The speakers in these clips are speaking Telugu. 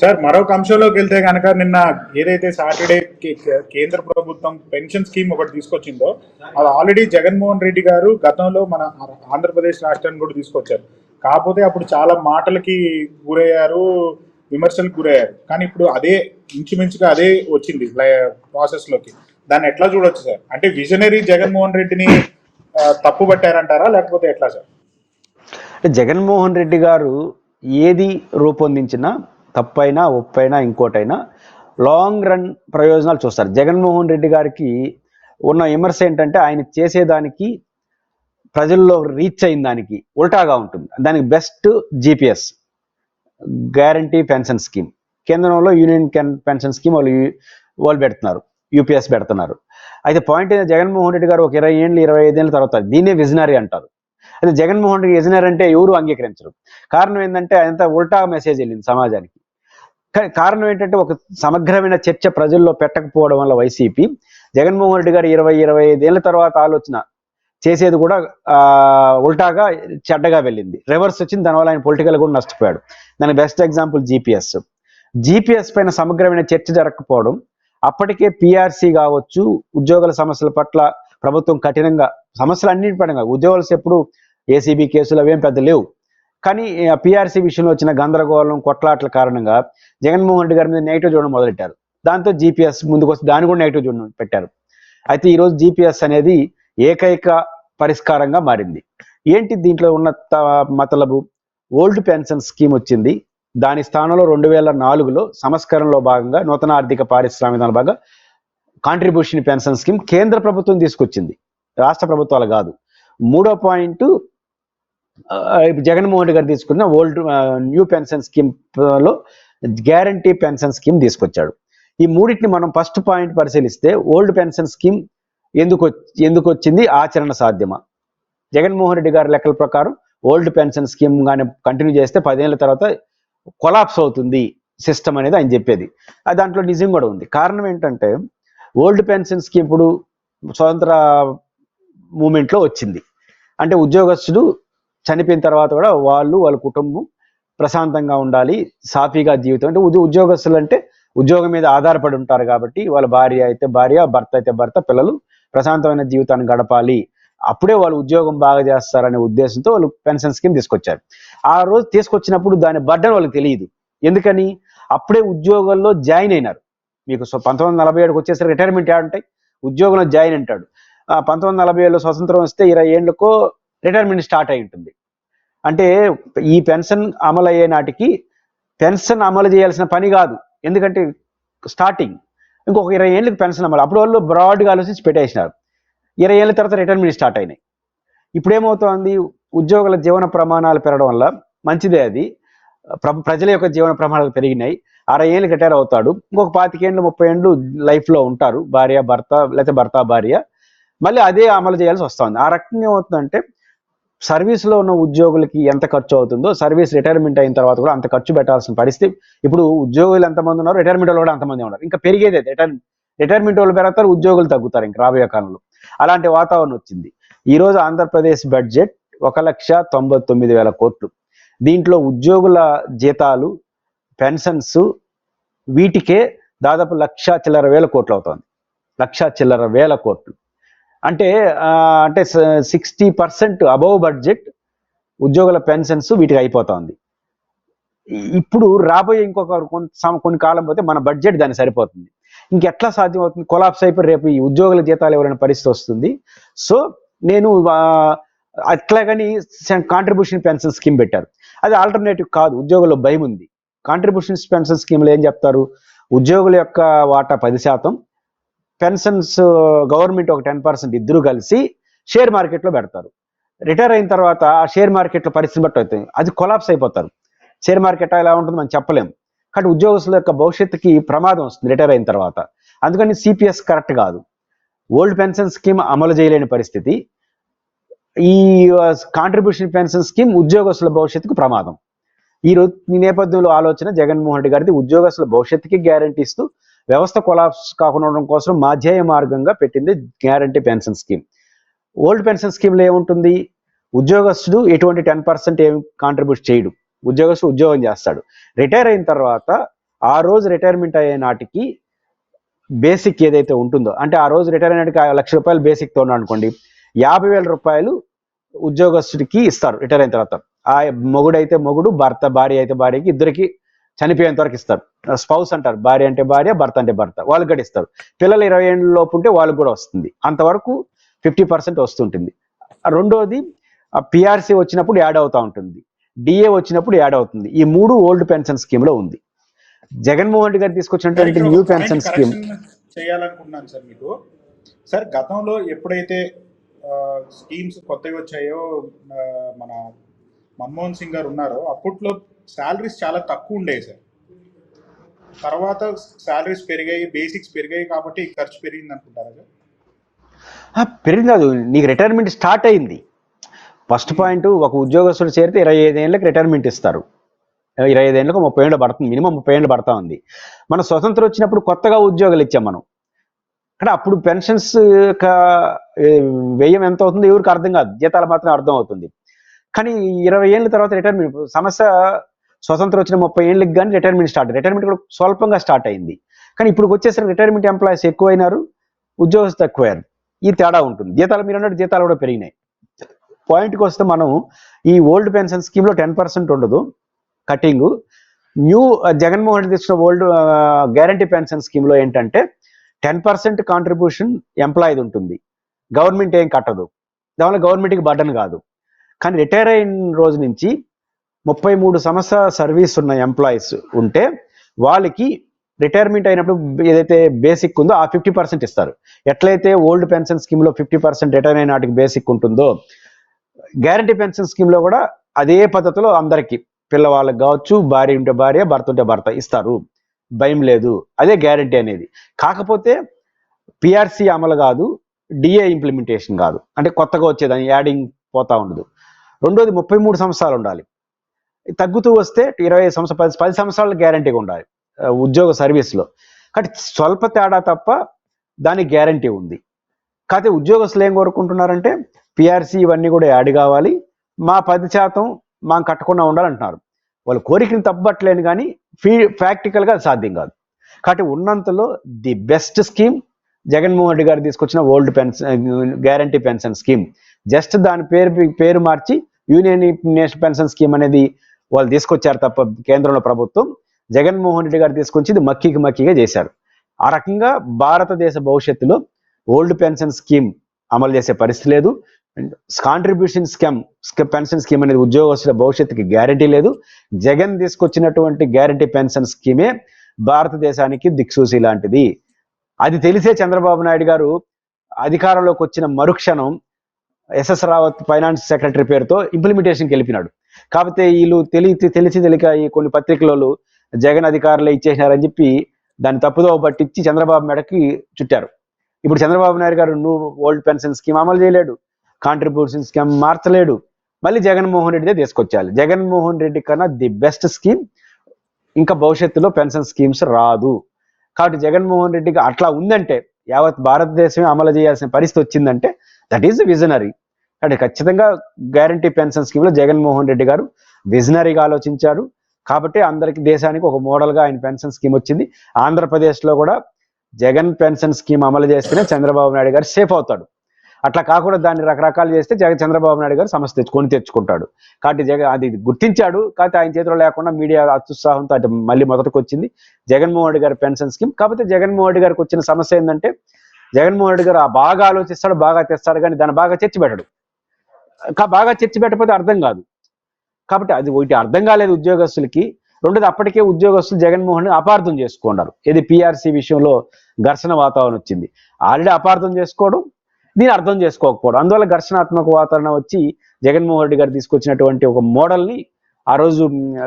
సార్ మరొక అంశంలోకి వెళ్తే కనుక నిన్న ఏదైతే సాటర్డే కేంద్ర ప్రభుత్వం పెన్షన్ స్కీమ్ ఒకటి తీసుకొచ్చిందో అది ఆల్రెడీ జగన్మోహన్ రెడ్డి గారు గతంలో మన ఆంధ్రప్రదేశ్ రాష్ట్రాన్ని కూడా తీసుకొచ్చారు. కాకపోతే అప్పుడు చాలా మాటలకి గురయ్యారు విమర్శలకు గురయ్యారు. కానీ ఇప్పుడు అదే ఇంచుమించుగా అదే వచ్చింది ప్రాసెస్లోకి దాన్ని ఎట్లా చూడొచ్చు సార్? అంటే విజనరీ జగన్మోహన్ రెడ్డిని తప్పు పట్టారంటారా? లేకపోతే ఎట్లా సార్? జగన్మోహన్ రెడ్డి గారు ఏది రూపొందించినా తప్పైనా ఒప్పైనా ఇంకోటైనా లాంగ్ రన్ ప్రయోజనాలు చూస్తారు. జగన్మోహన్ రెడ్డి గారికి ఉన్న విమర్శ ఏంటంటే ఆయన చేసేదానికి ప్రజల్లో రీచ్ అయిన దానికి ఉల్టాగా ఉంటుంది. దానికి best GPS guarantee pension scheme. కేంద్రంలో యూనియన్ కెన్- పెన్షన్ స్కీమ్ వాళ్ళు వాళ్ళు పెడుతున్నారు. యూపీఎస్ పెడుతున్నారు. అయితే పాయింట్ ఏంటంటే జగన్మోహన్ రెడ్డి గారు ఒక ఇరవై ఏళ్ళు ఇరవై ఐదేళ్ళ తర్వాత దీన్నే విజనరీ అంటారు. అయితే జగన్మోహన్ రెడ్డి విజనరీ అంటే ఎవరు అంగీకరించరు. కారణం ఏంటంటే అదంతా ఉల్టా మెసేజ్ వెళ్ళింది సమాజానికి. కానీ కారణం ఏంటంటే ఒక సమగ్రమైన చర్చ ప్రజల్లో పెట్టకపోవడం వల్ల వైసీపీ. జగన్మోహన్ రెడ్డి గారు ఇరవై ఇరవై ఐదేళ్ళ తర్వాత ఆలోచన చేసేది కూడా ఉల్టాగా చెడ్డగా వెళ్ళింది. రివర్స్ వచ్చింది దానివల్ల ఆయన పొలిటికల్ కూడా నష్టపోయాడు. దానికి బెస్ట్ ఎగ్జాంపుల్ జీపీఎస్. జీపీఎస్ పైన సమగ్రమైన చర్చ జరగకపోవడం అప్పటికే పిఆర్సీ కావచ్చు ఉద్యోగుల సమస్యల పట్ల ప్రభుత్వం కఠినంగా సమస్యలు అన్నింటి పరంగా ఉద్యోగులు ఎప్పుడు ఏసీబీ కేసులు అవేం పెద్ద లేవు. కానీ పిఆర్సీ విషయంలో వచ్చిన గందరగోళం కొట్లాట్ల కారణంగా జగన్మోహన్ రెడ్డి గారి మీద నెగిటివ్ చూడడం మొదలెట్టారు. దాంతో జీపీఎస్ ముందుకు వస్తే దాన్ని కూడా నెగిటివ్ చూడడం పెట్టారు. అయితే ఈరోజు జీపీఎస్ అనేది ఏకైక పరిష్కారంగా మారింది. ఏంటి దీంట్లో ఉన్న త- మతలబు? ఓల్డ్ పెన్షన్ స్కీమ్ వచ్చింది. దాని స్థానంలో రెండు వేల నాలుగులో సంస్కరణలో భాగంగా నూతన ఆర్థిక పారిశ్రామిక భాగంగా కాంట్రిబ్యూషన్ పెన్షన్ స్కీమ్ కేంద్ర ప్రభుత్వం తీసుకొచ్చింది. రాష్ట్ర ప్రభుత్వాలు కాదు. మూడో పాయింట్ జగన్మోహన్ రెడ్డి గారు తీసుకున్న ఓల్డ్ న్యూ పెన్షన్ స్కీమ్లో గ్యారంటీ పెన్షన్ స్కీమ్ తీసుకొచ్చాడు. ఈ మూడింటిని మనం ఫస్ట్ పాయింట్ పరిశీలిస్తే ఓల్డ్ పెన్షన్ స్కీమ్ ఎందుకు ఎందుకు వచ్చింది? ఆచరణ సాధ్యమా? జగన్మోహన్ రెడ్డి గారి లెక్కల ప్రకారం ఓల్డ్ పెన్షన్ స్కీమ్ కానీ కంటిన్యూ చేస్తే పదేళ్ళ తర్వాత కొలాప్స్ అవుతుంది సిస్టమ్ అనేది ఆయన చెప్పేది. అది దాంట్లో నిజం కూడా ఉంది. కారణం ఏంటంటే ఓల్డ్ పెన్షన్ స్కీమ్ ఇప్పుడు స్వతంత్ర మూమెంట్లో వచ్చింది. అంటే ఉద్యోగస్తుడు చనిపోయిన తర్వాత కూడా వాళ్ళు వాళ్ళ కుటుంబం ప్రశాంతంగా ఉండాలి సాఫీగా జీవితం. అంటే ఉద్యో ఉద్యోగస్తులు అంటే ఉద్యోగం మీద ఆధారపడి ఉంటారు కాబట్టి వాళ్ళ భార్య అయితే భార్య భర్త అయితే భర్త పిల్లలు ప్రశాంతమైన జీవితాన్ని గడపాలి. అప్పుడే వాళ్ళు ఉద్యోగం బాగా చేస్తారనే ఉద్దేశంతో వాళ్ళు పెన్షన్ స్కీమ్ తీసుకొచ్చారు. ఆ రోజు తీసుకొచ్చినప్పుడు దాని బర్డన్ వాళ్ళకి తెలియదు. ఎందుకని? అప్పుడే ఉద్యోగంలో జాయిన్ అయినారు. మీకు పంతొమ్మిది వందల నలభై ఏడుకి వచ్చేసరికి రిటైర్మెంట్ ఉంటాయి. ఉద్యోగంలో జాయిన్ అంటాడు. ఆ పంతొమ్మిది వందల నలభై ఏడులో స్వతంత్రం వస్తే ఇరవై ఏళ్ళకో రిటైర్మెంట్ స్టార్ట్ అయి ఉంటుంది. అంటే ఈ పెన్షన్ అమలు అయ్యే నాటికి పెన్షన్ అమలు చేయాల్సిన పని కాదు. ఎందుకంటే స్టార్టింగ్ ఇంకొక ఇరవై ఏళ్ళకి పెన్షన్ అమలు. అప్పుడు వాళ్ళు బ్రాడ్గా ఆలోచించి పెట్టేసినారు. ఇరవై ఏళ్ళ తర్వాత రిటైర్మెంట్ స్టార్ట్ అయినాయి. ఇప్పుడేమవుతోంది? ఉద్యోగుల జీవన ప్రమాణాలు పెరగడం వల్ల మంచిదే అది. ప్ర- ప్రజల యొక్క జీవన ప్రమాణాలు పెరిగినాయి. అరవై ఏళ్ళు రిటైర్ అవుతాడు. ఇంకొక పాతికేళ్ళు ముప్పై ఏళ్ళు లైఫ్లో ఉంటారు. భార్య భర్త లేకపోతే భర్త భార్య. మళ్ళీ అదే అమలు చేయాల్సి వస్తుంది. ఆ రకంగా ఏమవుతుందంటే సర్వీస్లో ఉన్న ఉద్యోగులకి ఎంత ఖర్చు అవుతుందో సర్వీస్ రిటైర్మెంట్ అయిన తర్వాత కూడా అంత ఖర్చు పెట్టాల్సిన పరిస్థితి. ఇప్పుడు ఉద్యోగులు ఎంతమంది ఉన్నారు రిటైర్మెంట్ వాళ్ళు కూడా అంతమంది ఉన్నారు. ఇంకా పెరిగేదే రిటైర్ రిటైర్మెంట్ వాళ్ళు పెరుగుతారు ఉద్యోగులు తగ్గుతారు ఇంకా రాబోయే కాలంలో. అలాంటి వాతావరణం వచ్చింది. ఈరోజు ఆంధ్రప్రదేశ్ బడ్జెట్ ఒక లక్ష తొంభై తొమ్మిది వేల కోట్లు. దీంట్లో ఉద్యోగుల జీతాలు పెన్షన్స్ వీటికే దాదాపు లక్ష చిల్లర వేల కోట్లు అవుతుంది. లక్ష చిల్లర వేల కోట్లు. అంటే అంటే సిక్స్టీ పర్సెంట్ అబవ్ బడ్జెట్ ఉద్యోగుల పెన్షన్స్ వీటికి అయిపోతుంది. ఇప్పుడు రాబోయే ఇంకొక కొన్ని కొన్ని కాలం పోతే మన బడ్జెట్ దాన్ని సరిపోతుంది. ఇంకెట్లా సాధ్యం అవుతుంది కొలాప్స్ అయిపోయి రేపు ఈ ఉద్యోగుల జీతాలు ఎవరైనా పరిస్థితి వస్తుంది. సో నేను అట్లాగని కాంట్రిబ్యూషన్ పెన్షన్ స్కీమ్ పెట్టారు. అది ఆల్టర్నేటివ్ కాదు ఉద్యోగుల్లో భయం ఉంది. కాంట్రిబ్యూషన్ పెన్షన్ స్కీమ్లో ఏం చెప్తారు? ఉద్యోగుల యొక్క వాటా పది శాతం పెన్షన్స్ గవర్నమెంట్ ఒక టెన్ పర్సెంట్ ఇద్దరు కలిసి షేర్ మార్కెట్లో పెడతారు. రిటైర్ అయిన తర్వాత ఆ షేర్ మార్కెట్లో పరిస్థితి బట్టి అవుతుంది అది కొలాప్స్ అయిపోతారు. షేర్ మార్కెట్ ఎలా ఉంటుందో మనం చెప్పలేము కాబట్టి ఉద్యోగస్తుల యొక్క భవిష్యత్తుకి ప్రమాదం వస్తుంది రిటైర్ అయిన తర్వాత. అందుకని సిపిఎస్ కరెక్ట్ కాదు. ఓల్డ్ పెన్షన్ స్కీమ్ అమలు చేయలేని పరిస్థితి. ఈ కాంట్రిబ్యూషన్ పెన్షన్ స్కీమ్ ఉద్యోగస్తుల భవిష్యత్తుకు ప్రమాదం. ఈ రోజు ఈ నేపథ్యంలో ఆలోచన జగన్మోహన్ రెడ్డి గారిది ఉద్యోగస్తుల భవిష్యత్తుకి గ్యారంటీ ఇస్తూ వ్యవస్థ కొలాప్స్ కాకుండా ఉండడం కోసం మాధ్యాయ మార్గంగా పెట్టింది guarantee pension scheme. Old pension స్కీమ్లో ఏముంటుంది? ఉద్యోగస్తుడు ఎటువంటి టెన్ పర్సెంట్ ఏం కాంట్రిబ్యూట్ చేయడు. ఉద్యోగస్తుడు ఉద్యోగం చేస్తాడు. రిటైర్ అయిన తర్వాత ఆ రోజు రిటైర్మెంట్ అయ్యే నాటికి బేసిక్ ఏదైతే ఉంటుందో అంటే ఆ రోజు రిటైర్ అయినాటికి ఆ లక్ష రూపాయలు బేసిక్తో ఉన్నాడు అనుకోండి యాభై వేల రూపాయలు ఉద్యోగస్తుడికి ఇస్తారు రిటైర్ అయిన తర్వాత. ఆ మొగుడైతే మొగుడు భర్త భార్య అయితే భార్యకి ఇద్దరికి చనిపోయేంత వరకు ఇస్తారు. స్పౌస్ అంటారు భార్య అంటే భార్య భర్త అంటే భర్త. వాళ్ళకి కూడా ఇస్తారు. పిల్లలు ఇరవై ఏళ్ళ లోపు ఉంటే వాళ్ళకి కూడా వస్తుంది. అంతవరకు ఫిఫ్టీ పర్సెంట్ వస్తుంటుంది. రెండోది పిఆర్సీ వచ్చినప్పుడు యాడ్ అవుతా ఉంటుంది. డిఏ వచ్చినప్పుడు యాడ్ అవుతుంది. ఈ మూడు ఓల్డ్ పెన్షన్ స్కీమ్లో ఉంది. జగన్మోహన్ రెడ్డి గారు తీసుకొచ్చినటువంటి న్యూ పెన్షన్ స్కీమ్ చేయాలనుకుంటున్నాను సార్ మీకు. సార్ గతంలో ఎప్పుడైతే స్కీమ్స్ కొత్తవి వచ్చాయో మన మన్మోహన్ సింగ్ గారు ఉన్నారో అప్పట్లో శాలరీస్ చాలా తక్కువ ఉండేవి సార్. తర్వాత శాలరీస్ పెరిగాయి బేసిక్స్ పెరిగాయి కాబట్టి ఖర్చు పెరిగింది అనుకుంటారా సార్? ఆ, పెరిగింది కాదు నీకు రిటైర్మెంట్ స్టార్ట్ అయింది. ఫస్ట్ పాయింట్ ఒక ఉద్యోగస్తుడు చేరితే ఇరవై ఐదు ఏళ్ళకి రిటైర్మెంట్ ఇస్తారు. ఇరవై ఐదు ఏళ్ళకు ముప్పై ఏళ్ళు పడుతుంది మినిమం ముప్పై ఏళ్ళు పడతా ఉంది. మన స్వతంత్రం వచ్చినప్పుడు కొత్తగా ఉద్యోగాలు ఇచ్చాం మనం. కానీ అప్పుడు పెన్షన్స్ యొక్క వ్యయం ఎంత అవుతుందో ఎవరికి అర్థం కాదు జీతాలు మాత్రం అర్థం అవుతుంది. కానీ ఇరవై ఏళ్ళ తర్వాత రిటైర్మెంట్ సమస్య స్వతంత్రం వచ్చిన ముప్పై ఏళ్ళకి కానీ రిటైర్మెంట్ స్టార్ట్ రిటైర్మెంట్ కూడా స్వల్పంగా స్టార్ట్ అయింది. కానీ ఇప్పుడు వచ్చేసరికి రిటైర్మెంట్ ఎంప్లాయీస్ ఎక్కువైనారు ఉద్యోగస్తులు తక్కువయ్యారు. ఈ తేడా ఉంటుంది. జీతాలు మీరు అన్నట్టు జీతాలు కూడా పెరిగినాయి. పాయింట్కి వస్తే మనం ఈ ఓల్డ్ పెన్షన్ స్కీమ్లో టెన్ పర్సెంట్ ఉండదు. కటింగ్ న్యూ జగన్మోహన్ రెడ్డి తెచ్చిన ఓల్డ్ గ్యారంటీ పెన్షన్ స్కీమ్లో ఏంటంటే టెన్ పర్సెంట్ కాంట్రిబ్యూషన్ ఎంప్లాయీది ఉంటుంది. గవర్నమెంట్ ఏం కట్టదు. దానివల్ల గవర్నమెంట్కి బర్డన్ కాదు. కానీ రిటైర్ అయిన రోజు నుంచి ముప్పై మూడు సంవత్సరాల సర్వీస్ ఉన్న ఎంప్లాయీస్ ఉంటే వాళ్ళకి రిటైర్మెంట్ అయినప్పుడు ఏదైతే బేసిక్ ఉందో ఆ ఫిఫ్టీ పర్సెంట్ ఇస్తారు. ఎట్లయితే ఓల్డ్ పెన్షన్ స్కీమ్లో ఫిఫ్టీ పర్సెంట్ రిటైర్ అయిన నాటికి బేసిక్ ఉంటుందో గ్యారంటీ పెన్షన్ స్కీమ్లో కూడా అదే పద్ధతిలో అందరికీ పిల్లవాళ్ళకి కావచ్చు భార్య ఉంటే భార్య భర్త ఉంటే భర్త ఇస్తారు. భయం లేదు. అదే గ్యారంటీ అనేది. కాకపోతే పిఆర్సీ అమలు కాదు డిఏ ఇంప్లిమెంటేషన్ కాదు. అంటే కొత్తగా వచ్చేదాన్ని యాడింగ్ పోతా ఉండదు. రెండోది ముప్పై మూడు సంవత్సరాలు ఉండాలి. తగ్గుతూ వస్తే ఇరవై సంవత్సరాలు పది పది సంవత్సరాల గ్యారంటీగా ఉండాలి. ఉద్యోగ సర్వీస్లో కాబట్టి స్వల్ప తేడా తప్ప దానికి గ్యారంటీ ఉంది. కాకపోతే ఉద్యోగస్తులు ఏం కోరుకుంటున్నారంటే పిఆర్సీ ఇవన్నీ కూడా యాడ్ కావాలి. మా పది శాతం మా కట్టకుండా ఉండాలంటున్నారు. వాళ్ళ కోరికని తప్పట్లేను కానీ ఫీ ప్రాక్టికల్గా అది సాధ్యం కాదు. కాబట్టి ఉన్నంతలో the best scheme Jaganmohan Reddy garu తీసుకొచ్చిన old pension guarantee pension scheme just దాని పేరు పేరు మార్చి యూనియన్ నేషనల్ పెన్షన్ స్కీమ్ అనేది వాళ్ళు తీసుకొచ్చారు తప్ప కేంద్రంలో ప్రభుత్వం. జగన్మోహన్ రెడ్డి గారు తీసుకొచ్చి ఇది మక్కీకి మక్కిగా చేశారు. ఆ రకంగా భారతదేశ భవిష్యత్తులో ఓల్డ్ పెన్షన్ స్కీమ్ అమలు చేసే పరిస్థితి లేదు. కాంట్రిబ్యూషన్ స్కీమ్ పెన్షన్ స్కీమ్ అనేది ఉద్యోగస్తుల భవిష్యత్తుకి గ్యారంటీ లేదు. జగన్ తీసుకొచ్చినటువంటి గ్యారంటీ పెన్షన్ స్కీమే భారతదేశానికి దిక్సూసి లాంటిది. అది తెలిసే చంద్రబాబు నాయుడు గారు అధికారంలోకి వచ్చిన మరుక్షణం ఎస్ఎస్ రావత్ ఫైనాన్స్ సెక్రటరీ పేరుతో ఇంప్లిమెంటేషన్కి వెళ్ళిపోయినాడు. కాకపోతే వీళ్ళు తెలి తెలిసి తెలియక ఈ కొన్ని పత్రికలలో జగన్ అధికారులు ఇచ్చేసినారని చెప్పి దాన్ని తప్పుదో పట్టించి చంద్రబాబు మెడకి చుట్టారు. ఇప్పుడు చంద్రబాబు నాయుడు గారు నువ్వు ఓల్డ్ పెన్షన్ స్కీమ్ అమలు చేయలేడు కాంట్రిబ్యూషన్ స్కీమ్ మార్చలేడు మళ్ళీ జగన్మోహన్ రెడ్డిదే తీసుకొచ్చాలి. జగన్మోహన్ రెడ్డి కన్నా ది బెస్ట్ స్కీమ్ ఇంకా భవిష్యత్తులో పెన్షన్ స్కీమ్స్ రాదు. కాబట్టి జగన్మోహన్ రెడ్డికి అట్లా ఉందంటే యావత్ భారతదేశమే అమలు చేయాల్సిన పరిస్థితి వచ్చిందంటే దట్ ఈస్ విజనరీ అంటే ఖచ్చితంగా గ్యారంటీ పెన్షన్ స్కీమ్లో జగన్మోహన్ రెడ్డి గారు విజనరీగా ఆలోచించారు. కాబట్టి అందరికి దేశానికి ఒక మోడల్గా ఆయన పెన్షన్ స్కీమ్ వచ్చింది. ఆంధ్రప్రదేశ్లో కూడా జగన్ పెన్షన్ స్కీమ్ అమలు చేస్తేనే చంద్రబాబు నాయుడు గారు సేఫ్ అవుతాడు. అట్లా కాకుండా దాన్ని రకరకాలు చేస్తే జగన్ చంద్రబాబు నాయుడు గారు సమస్య తెచ్చుకొని తెచ్చుకుంటాడు. కాబట్టి జగన్ అది గుర్తించాడు. కాకపోతే ఆయన చేతిలో లేకుండా మీడియా అత్యుత్సాహంతో అటు మళ్ళీ మొదటికి వచ్చింది. జగన్మోహన్ రెడ్డి గారి పెన్షన్ స్కీమ్ కాకపోతే జగన్మోహన్ రెడ్డి గారికి వచ్చిన సమస్య ఏంటంటే జగన్మోహన్ రెడ్డి గారు ఆ బాగా ఆలోచిస్తాడు బాగా తెస్తాడు కానీ దాన్ని బాగా చర్చి పెట్టడు బాగా చర్చి పెట్టకపోతే అర్థం కాదు. కాబట్టి అది ఒకటి అర్థం కాలేదు ఉద్యోగస్తులకి. రెండోది అప్పటికే ఉద్యోగస్తులు జగన్మోహన్ అపార్థం చేసుకున్నారు. ఇది పిఆర్సీ విషయంలో ఘర్షణ వాతావరణం వచ్చింది. ఆల్రెడీ అపార్థం చేసుకోవడం దీన్ని అర్థం చేసుకోకపోవడం. అందువల్ల ఘర్షణాత్మక వాతావరణం వచ్చి జగన్మోహన్ రెడ్డి గారు తీసుకొచ్చినటువంటి ఒక మోడల్ని ఆ రోజు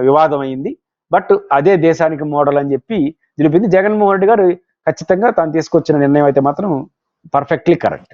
వివాదం అయింది బట్ అదే దేశానికి మోడల్ అని చెప్పి తెలిపింది జగన్మోహన్ రెడ్డి గారు. ఖచ్చితంగా తాను తీసుకొచ్చిన నిర్ణయం అయితే మాత్రం పర్ఫెక్ట్లీ కరెక్ట్.